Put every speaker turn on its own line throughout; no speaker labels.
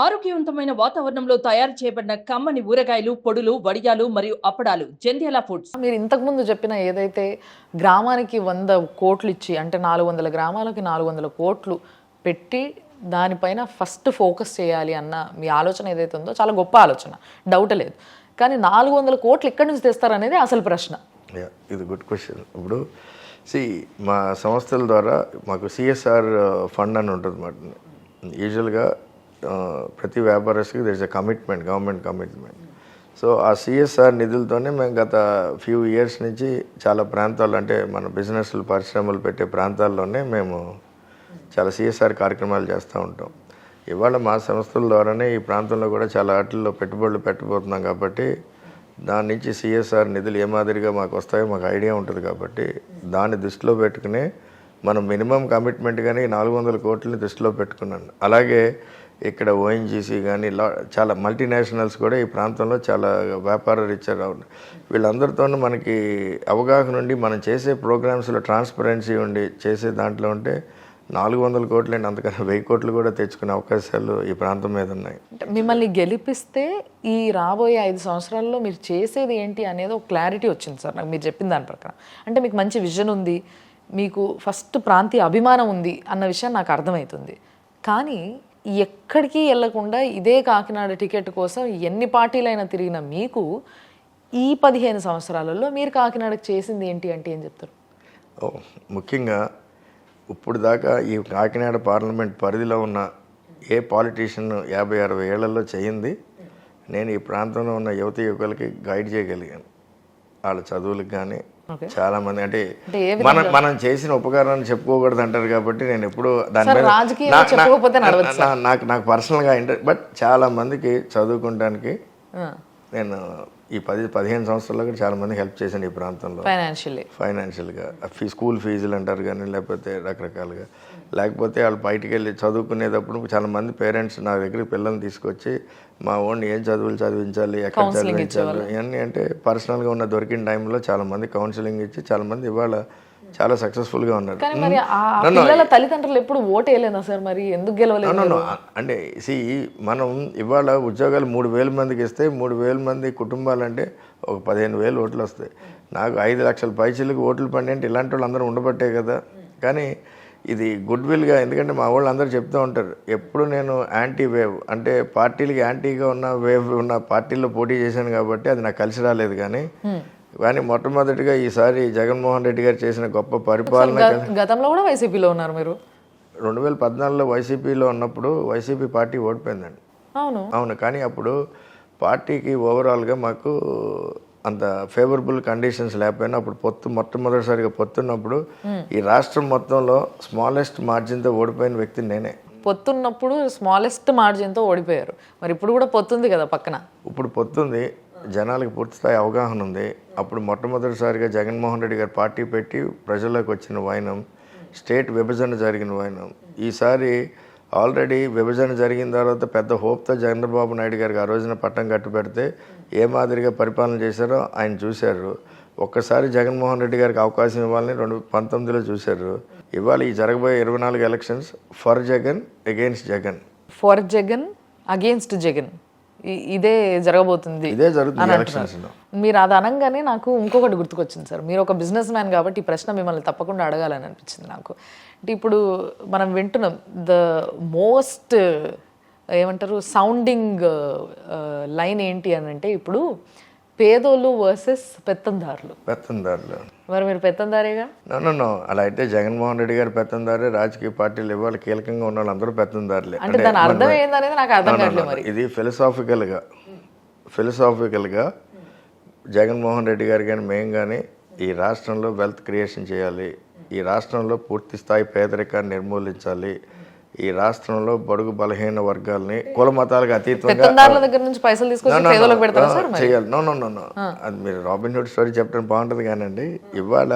ఆరోగ్యవంతమైన వాతావరణంలో తయారు చేయబడిన కమ్మని ఊరగాయలు పొడులు వడియాలు మరియు అప్పడాలు జంధ్యాల ఫుడ్స్.
మీరు ఇంతకుముందు చెప్పిన ఏదైతే గ్రామానికి వంద కోట్లు ఇచ్చి అంటే నాలుగు వందల గ్రామాలకి నాలుగు వందల కోట్లు పెట్టి దానిపైన ఫస్ట్ ఫోకస్ చేయాలి అన్న మీ ఆలోచన ఏదైతే ఉందో చాలా గొప్ప ఆలోచన. డౌట్ లేదు. కానీ నాలుగు వందల కోట్లు ఎక్కడి నుంచి తెస్తారనేది అసలు ప్రశ్న.
యా ఇది గుడ్ క్వశ్చన్. ఇప్పుడు సి మా సంస్థల ద్వారా మాకు సిఎస్ఆర్ ఫండ్ అని ఉంటుంది అన్నమాట యూజువల్గా ప్రతి వ్యాపారస్తుకి there is a commitment government commitment so ఆ సిఎస్ఆర్ నిధులతోనే మేము గత ఫ్యూ ఇయర్స్ నుంచి చాలా ప్రాంతాలు అంటే మన బిజినెస్లు పరిశ్రమలు పెట్టే ప్రాంతాల్లోనే మేము చాలా సిఎస్ఆర్ కార్యక్రమాలు చేస్తూ ఉంటాం. ఇవాళ మా సంస్థల ద్వారానే ఈ ప్రాంతంలో కూడా చాలా వాటిల్లో పెట్టుబడులు పెట్టబోతున్నాం కాబట్టి దాని నుంచి సిఎస్ఆర్ నిధులు ఏ మాదిరిగా మాకు వస్తాయో మాకు ఐడియా ఉంటుంది కాబట్టి దాన్ని దృష్టిలో పెట్టుకుని మనం మినిమం కమిట్మెంట్ కానీ నాలుగు వందల కోట్లని దృష్టిలో పెట్టుకున్నాను. అలాగే ఇక్కడ ఓఎన్జీసీ కానీ చాలా మల్టీనేషనల్స్ కూడా ఈ ప్రాంతంలో చాలా వ్యాపార రీత్యా వీళ్ళందరితోనూ మనకి అవగాహన ఉండి మనం చేసే ప్రోగ్రామ్స్లో ట్రాన్స్పరెన్సీ ఉండి చేసే దాంట్లో ఉంటే నాలుగు వందల కోట్లు అండి అంతకన్నా వెయ్యి కోట్లు కూడా తెచ్చుకునే అవకాశాలు ఈ ప్రాంతం మీద ఉన్నాయి.
అంటే మిమ్మల్ని గెలిపిస్తే ఈ రాబోయే ఐదు సంవత్సరాల్లో మీరు చేసేది ఏంటి అనేది ఒక క్లారిటీ వచ్చింది సార్ నాకు మీరు చెప్పిన దాని ప్రకారం. అంటే మీకు మంచి విజన్ ఉంది మీకు ఫస్ట్ ప్రాంతీయ అభిమానం ఉంది అన్న విషయం నాకు అర్థమవుతుంది. కానీ ఎక్కడికి వెళ్ళకుండా ఇదే కాకినాడ టికెట్ కోసం ఎన్ని పార్టీలైనా తిరిగిన మీకు ఈ పదిహేను సంవత్సరాలలో మీరు కాకినాడకు చేసింది ఏంటి అంటే ఏం చెప్తారు?
ముఖ్యంగా ఇప్పుడు దాకా ఈ కాకినాడ పార్లమెంట్ పరిధిలో ఉన్న ఏ పాలిటీషియన్ యాభై అరవై ఏళ్ళలో చేయింది నేను ఈ ప్రాంతంలో ఉన్న యువత యువకులకి గైడ్ చేయగలిగాను. వాళ్ళ చదువులకు కానీ చాలా మంది అంటే మనం మనం చేసిన ఉపకారాన్ని చెప్పుకోకూడదు అంటారు కాబట్టి నేను ఎప్పుడు దాని మీద నాకు నాకు పర్సనల్గా ఇంట్రెస్ట్ బట్ చాలా మందికి చదువుకోవడానికి
ఆ,
నేను ఈ పది పదిహేను సంవత్సరాల్లో కూడా చాలా మంది హెల్ప్ చేశాను ఈ ప్రాంతంలో.
ఫైనాన్షియల్లీ
ఫైనాన్షియల్గా ఫీ స్కూల్ ఫీజులు అంటారు కానీ లేకపోతే రకరకాలుగా. లేకపోతే వాళ్ళు బయటికి వెళ్ళి చదువుకునేటప్పుడు చాలా మంది పేరెంట్స్ నా దగ్గరికి పిల్లల్ని తీసుకొచ్చి మా ఓన్ ఏం చదువులు చదివించాలి? ఎక్కడ చదివించాలి? ఇవన్నీ అంటే పర్సనల్గా ఉన్న దొరికిన టైంలో చాలా మంది కౌన్సిలింగ్ ఇచ్చి చాలా మంది ఇవాళ చాలా సక్సెస్ఫుల్గా ఉన్నారు
కానీ మరి ఆ పిల్లల తల్లిదండ్రులు ఎప్పుడు ఓటు వేయలేదా సార్ మరి? ఎందుకు గెలవలేదు.
అంటే సి మనం ఇవాళ ఉద్యోగాలు మూడు వేల మందికి ఇస్తే మూడు వేల మంది కుటుంబాలంటే ఒక పదిహేను వేలు ఓట్లు వస్తాయి. నాకు ఐదు లక్షల పైచీలకు ఓట్లు పడి అంటే ఇలాంటి వాళ్ళు అందరూ ఉండబట్టే కదా. కానీ ఇది గుడ్ విల్గా ఎందుకంటే మా వాళ్ళు అందరూ చెప్తూ ఉంటారు ఎప్పుడు నేను యాంటీ వేవ్ అంటే పార్టీలకి యాంటీగా ఉన్న వేవ్ ఉన్న పార్టీల్లో పోటీ చేశాను కాబట్టి అది నాకు కలిసి రాలేదు కానీ కానీ మొట్టమొదటిగా ఈసారి జగన్మోహన్ రెడ్డి గారు చేసిన గొప్ప పరిపాలన
గతంలో కూడా వైసీపీలో ఉన్నారు మీరు.
రెండు వేల పద్నాలుగులో వైసీపీలో ఉన్నప్పుడు వైసీపీ పార్టీ ఓడిపోయిందండి.
అవును.
అవును కానీ అప్పుడు పార్టీకి ఓవరాల్గా మాకు అంత ఫేవరబుల్ కండిషన్స్ లేకపోయినా అప్పుడు పొత్తు మొట్టమొదటిసారిగా పొత్తున్నప్పుడు ఈ రాష్ట్రం మొత్తంలో స్మాలెస్ట్ మార్జిన్తో ఓడిపోయిన వ్యక్తి నేనే.
పొత్తున్నప్పుడు స్మాలెస్ట్ మార్జిన్తో ఓడిపోయారు. మరి ఇప్పుడు కూడా పొత్తుంది కదా పక్కన.
ఇప్పుడు పొత్తుంది. జనాలకు పూర్తిస్థాయి అవగాహన ఉంది. అప్పుడు మొట్టమొదటిసారిగా జగన్మోహన్ రెడ్డి గారు పార్టీ పెట్టి ప్రజల్లోకి వచ్చిన వైనం స్టేట్ విభజన జరిగిన వైనం. ఈసారి ఆల్రెడీ విభజన జరిగిన తర్వాత పెద్ద హోప్తో చంద్రబాబు నాయుడు గారికి ఆ రోజున పట్టం కట్టు పెడితే ఏ మాదిరిగా పరిపాలన చేశారో ఆయన చూశారు. ఒక్కసారి జగన్మోహన్ రెడ్డి గారికి అవకాశం ఇవ్వాలని రెండు పంతొమ్మిదిలో చూశారు. ఇవాళ ఈ జరగబోయే ఇరవై నాలుగు elections for Jagan against Jagan.
For Jagan against Jagan. ఇదే జరగబోతుంది
ఇదే జరుగుతుంది
మీరు అది అనగానే నాకు ఇంకొకటి గుర్తుకొచ్చింది సార్. మీరు ఒక బిజినెస్ మ్యాన్ కాబట్టి ఈ ప్రశ్న మిమ్మల్ని తప్పకుండా అడగాలని అనిపించింది నాకు. అంటే ఇప్పుడు మనం వింటున్నాం ద మోస్ట్ ఏమంటారు సౌండింగ్ లైన్ ఏంటి అని అంటే ఇప్పుడు పేదోళ్ళు వర్సెస్ పెత్తందారులు.
పెత్తందారులు.
మరి మీరు పెత్తందారేగా
నో నో నో అలా అయితే జగన్మోహన్ రెడ్డి గారు పెత్తందారే రాజకీయ పార్టీలు ఇవాళ కీలకంగా ఉన్న వాళ్ళందరూ పెత్తందారులే
అంటే దాని అర్థం ఏందనేది నాకు అర్థం కావట్లేదు మరి.
ఇది ఫిలసాఫికల్గా ఫిలసాఫికల్గా జగన్మోహన్ రెడ్డి గారు కానీ మేము కానీ ఈ రాష్ట్రంలో వెల్త్ క్రియేషన్ చేయాలి. ఈ రాష్ట్రంలో పూర్తి స్థాయి పేదరికాన్ని నిర్మూలించాలి. ఈ రాష్ట్రంలో బడుగు బలహీన వర్గాల్ని కుల మతాలకు అతీతంగా చేయాలి. నో నో నో నో అది మీరు రాబిన్ హుడ్ స్టోరీ చెప్పడం బాగుంటుంది కానండి. ఇవాళ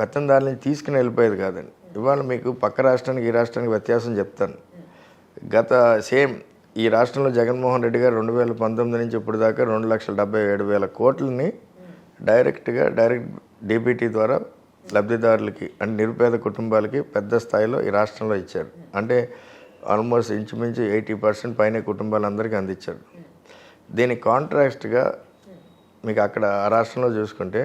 పెత్తందారులని తీసుకుని వెళ్ళిపోయేది కాదండి. ఇవాళ మీకు పక్క రాష్ట్రానికి ఈ రాష్ట్రానికి వ్యత్యాసం చెప్తాను. గత సేమ్ ఈ రాష్ట్రంలో జగన్మోహన్ రెడ్డి గారు రెండు వేల పంతొమ్మిది నుంచి ఇప్పుడు దాకా రెండు లక్షల డెబ్బై ఏడు వేల కోట్లని డైరెక్ట్గా డైరెక్ట్ డీబీటీ ద్వారా లబ్ధిదారులకి అంటే నిరుపేద కుటుంబాలకి పెద్ద స్థాయిలో ఈ రాష్ట్రంలో ఇచ్చారు. అంటే ఆల్మోస్ట్ ఇంచుమించు ఎయిటీ పర్సెంట్ పైన కుటుంబాలందరికీ అందించారు. దీనికి కాంట్రాస్ట్గా మీకు అక్కడ ఆ రాష్ట్రంలో చూసుకుంటే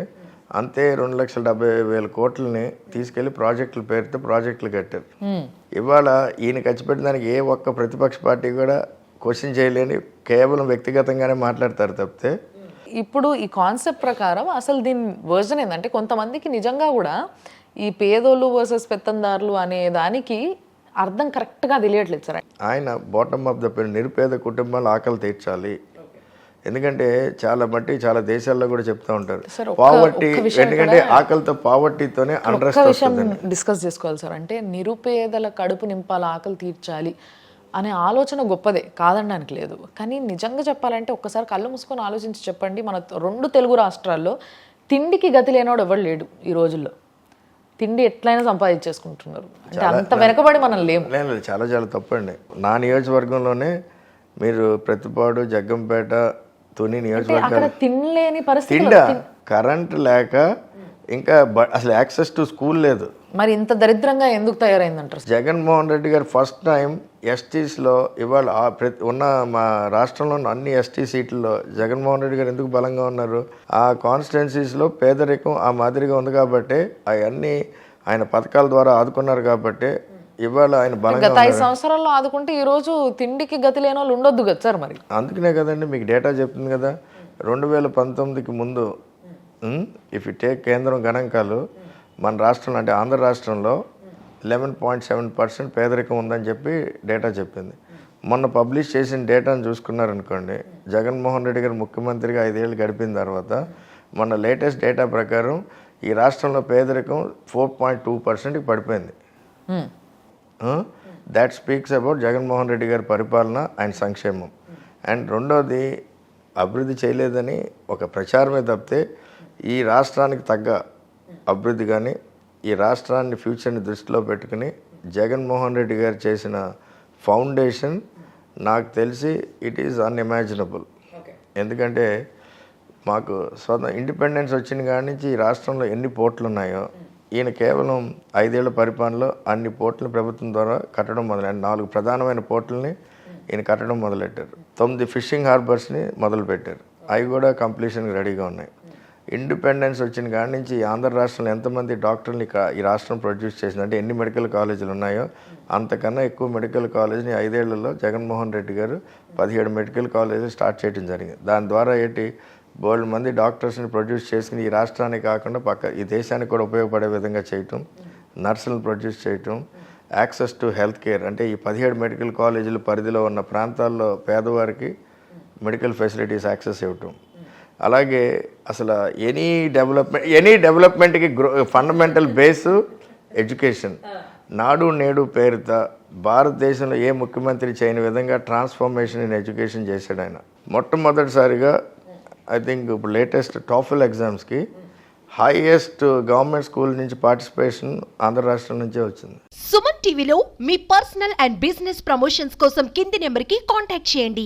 అంతే రెండు లక్షల డెబ్బై వేల కోట్లని తీసుకెళ్ళి ప్రాజెక్టుల పేరుతో ప్రాజెక్టులు కట్టారు. ఇవాళ ఈయన ఖర్చు పెట్టిన దానికి ఏ ఒక్క ప్రతిపక్ష పార్టీ కూడా క్వశ్చన్ చేయలేని కేవలం వ్యక్తిగతంగానే మాట్లాడతారు తప్పితే
ఇప్పుడు ఈ కాన్సెప్ట్ ప్రకారం అసలు దీని వర్జన్ ఏంటంటే కొంతమందికి నిజంగా కూడా ఈ పేదోళ్ళు వర్సెస్ పెత్తందారులు అనే దానికి అర్థం కరెక్ట్గా తెలియట్లేదు సార్
ఆయన బాటమ్ ఆఫ్ ద పేరు నిరుపేద కుటుంబాలు ఆకలి తీర్చాలి. ఎందుకంటే చాలా మట్టి చాలా దేశాల్లో కూడా చెప్తా ఉంటారు. పావర్టీ ఎందుకంటే ఆకలితో పావర్టీతోనే అండ్రెస్ట్
ఒక్క విషయం
వస్తుంది
డిస్కస్ చేసుకోవాలి సార్ అంటే నిరుపేదల కడుపు నింపాలి ఆకలి తీర్చాలి. అనే ఆలోచన గొప్పదే కాదనడానికి లేదు. కానీ నిజంగా చెప్పాలంటే ఒక్కసారి కళ్ళు మూసుకొని ఆలోచించి చెప్పండి. మన రెండు తెలుగు రాష్ట్రాల్లో తిండికి గతి లేనివాడు ఎవడు లేడు ఈ రోజుల్లో. తిండి ఎట్లయినా సంపాదించేసుకుంటున్నారు. అంటే అంత వెనకబడి మనం లేము.
లేదు చాలా చాలా తప్పండి. నా నియోజకవర్గంలోనే మీరు ప్రతిపాడు జగ్గంపేట తుని
అక్కడ తినలేని పరిస్థితి
కరెంట్ లేక ఇంకా అసలు యాక్సెస్ టు స్కూల్ లేదు.
మరి ఇంత దరిద్రంగా ఎందుకు తయారైందంటారు?
జగన్మోహన్ రెడ్డి గారు ఫస్ట్ టైం ఎస్టీస్లో ఇవాళ ప్రతి ఉన్న మా రాష్ట్రంలో ఉన్న అన్ని ఎస్టీ సీట్లలో జగన్మోహన్ రెడ్డి గారు ఎందుకు బలంగా ఉన్నారు? ఆ కాన్స్టిట్యున్సీస్లో పేదరికం ఆ మాదిరిగా ఉంది కాబట్టి అవన్నీ ఆయన పథకాల ద్వారా ఆదుకున్నారు కాబట్టి ఇవాళ ఆయన బలంగా
గత ఐదు సంవత్సరాల్లో ఆదుకుంటే ఈ రోజు తిండికి గతి లేని వాళ్ళు ఉండొద్దు కదా సార్ మరి?
అందుకనే కదండి మీకు డేటా చెప్తుంది కదా. రెండు వేల పంతొమ్మిదికి ముందు ఇఫ్ యు టేక్ కేంద్రం గణాంకాలు మన రాష్ట్రంలో అంటే ఆంధ్ర రాష్ట్రంలో లెవెన్ పాయింట్ సెవెన్ పర్సెంట్ పేదరికం ఉందని చెప్పి డేటా చెప్పింది. మొన్న పబ్లిష్ చేసిన డేటాను చూసుకున్నారనుకోండి జగన్మోహన్ రెడ్డి గారు ముఖ్యమంత్రిగా ఐదేళ్ళు గడిపిన తర్వాత మొన్న లేటెస్ట్ డేటా ప్రకారం ఈ రాష్ట్రంలో పేదరికం ఫోర్ పాయింట్ టూ పర్సెంట్కి పడిపోయింది. That speaks about Jaganmohan Reddy గారి పరిపాలన ఆయన సంక్షేమం. అండ్ రెండోది అభివృద్ధి చేయలేదని ఒక ప్రచారమే తప్పితే ఈ రాష్ట్రానికి తగ్గ అభివృద్ధి కానీ ఈ రాష్ట్రాన్ని ఫ్యూచర్ని దృష్టిలో పెట్టుకుని జగన్మోహన్ రెడ్డి గారు చేసిన ఫౌండేషన్ నాకు తెలిసి ఇట్ ఈజ్ అన్ఇమాజినబుల్. ఎందుకంటే మాకు స్వత ఇండిపెండెన్స్ వచ్చిన కాడి నుంచి ఈ రాష్ట్రంలో ఎన్ని పోర్ట్లు ఉన్నాయో ఈయన కేవలం ఐదేళ్ళ పరిపాలనలో అన్ని పోర్టులు ప్రభుత్వం ద్వారా కట్టడం మొదలైన నాలుగు ప్రధానమైన పోర్టుల్ని ఈయన కట్టడం మొదలెట్టారు. తొమ్మిది ఫిషింగ్ హార్బర్స్ని మొదలుపెట్టారు. అవి కూడా కంప్లీషన్కి రెడీగా ఉన్నాయి. ఇండిపెండెన్స్ వచ్చిన కాడి నుంచి ఈ ఆంధ్ర రాష్ట్రంలో ఎంతమంది డాక్టర్ని ఈ రాష్ట్రం ప్రొడ్యూస్ చేసిందంటే ఎన్ని మెడికల్ కాలేజీలు ఉన్నాయో అంతకన్నా ఎక్కువ మెడికల్ కాలేజీని ఐదేళ్ళలో జగన్మోహన్ రెడ్డి గారు పదిహేడు మెడికల్ కాలేజీలు స్టార్ట్ చేయడం జరిగింది. దాని ద్వారా ఏంటి? బోల్డ్ మంది డాక్టర్స్ని ప్రొడ్యూస్ చేసుకుని ఈ రాష్ట్రానికి కాకుండా పక్క ఈ దేశానికి కూడా ఉపయోగపడే విధంగా చేయటం నర్సులను ప్రొడ్యూస్ చేయటం యాక్సెస్ టు హెల్త్ కేర్ అంటే ఈ పదిహేడు మెడికల్ కాలేజీల పరిధిలో ఉన్న ప్రాంతాల్లో పేదవారికి మెడికల్ ఫెసిలిటీస్ యాక్సెస్ ఇవ్వటం. అలాగే అసలు ఎనీ డెవలప్మెంట్ ఎనీ డెవలప్మెంట్కి grow fundamental base education. Nadu Nedu పేరుతో భారతదేశంలో ఏ ముఖ్యమంత్రి చేయని విధంగా ట్రాన్స్ఫర్మేషన్ ఇన్ ఎడ్యుకేషన్ చేశాడు ఆయన. మొట్టమొదటిసారిగా ఐ థింక్ ఇప్పుడు లేటెస్ట్ టాఫిల్ ఎగ్జామ్స్కి హైయెస్ట్ గవర్నమెంట్ స్కూల్ నుంచి పార్టిసిపేషన్ ఆంధ్ర రాష్ట్రం నుంచే వచ్చింది.
సుమన్ టీవీలో మీ పర్సనల్ అండ్ బిజినెస్ ప్రమోషన్స్ కోసం కింది నెంబర్కి కాంటాక్ట్ చేయండి.